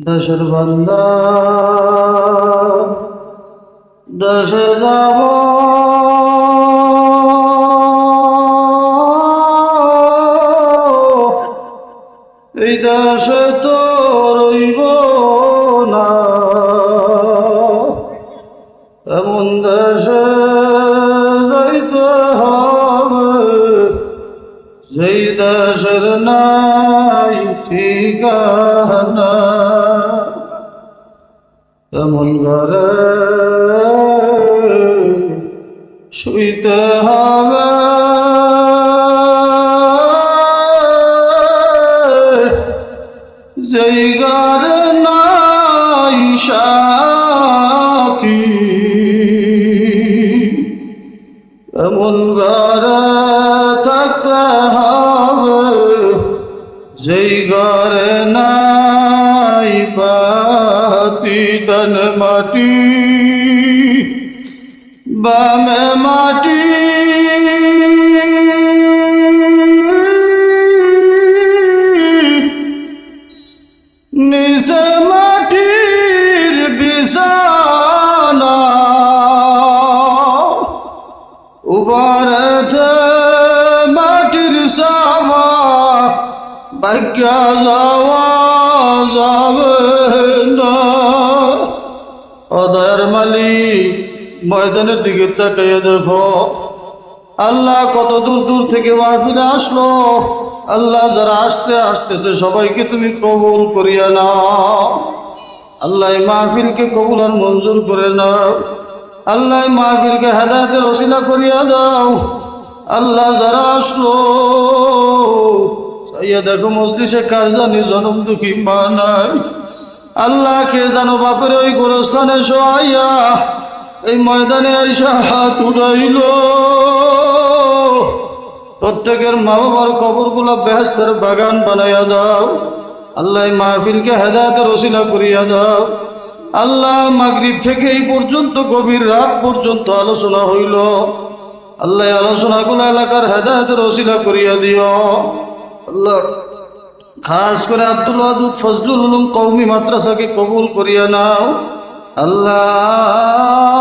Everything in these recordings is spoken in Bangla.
দেশের বান্দা দেশে যাব। এই দেশে তো রইব না। এমন যেই দেশের নাই ঠিকানা। এমন ঘরে শুইতে হবে। যেই ঘরে নাই সাথী এমন ঘরে থাকতে হবে। যেই ঘরে hati dan mati. Bame mati. Nize matir bizana. Ubarete matir sama Bagya zavar ময়দানের দিকে তাকাইয়ে দেখো, আল্লাহ কত দূর দূর থেকে মাহফিলে আসলো। আল্লাহ যারা আসতে আসতেছে, সবাইকে তুমি কবুল করিয়া নাও। আল্লাহ মাহফিলকে কবুল আর মঞ্জুর করে নাও। আল্লাহ মাহফিলকে হেদায়তের রসিলা করিয়া দাও। আল্লাহ যারা আসলো, সাইয়া দেখো মজলিসে কার জানি জনম দুঃখী মা নাই। আল্লাহ কে জানো বাপের ওই গোরস্থানে সোয়াইয়া এই ময়দানে আইসা হাত উঠাইল। প্রত্যেকের মা বাবার কবরগুলো বেহেস্তের বাগান বানাইয়া দাও। আল্লাহ মাহফিলকে হেদায়তের রসিলা করিয়া দাও। আল্লাহ মাগরিব থেকে এই পর্যন্ত, গভীর রাত পর্যন্ত আলোচনা হইল। আল্লাহ আলোচনাগুলো এলাকার হেদায়তের রসিলা করিয়া দিও। আল্লাহ খাস করে আব্দুল ওয়াদুদ ফজলুল উলুম কৌমি মাদ্রাসাকে কবুল করিয়া নাও। আল্লাহ,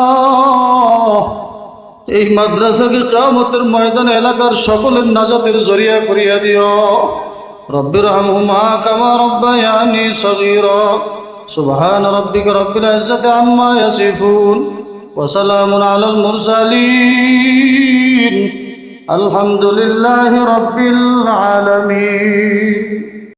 এই মাদ্রাসাকে কামতের ময়দান এলাকার সকলের নাজাতের জরিয়া করিয়া দিও। রব্বির হামহুমা কামা রব্বায়ানি সগীর। সুবহান রব্বিকা রব্বিল ইজ্জাতি আম্মা ইয়াসিফুন। ওয়া সালামুন আলাল মুরসালিন। আলহামদুলিল্লাহি রব্বিল আলামিন।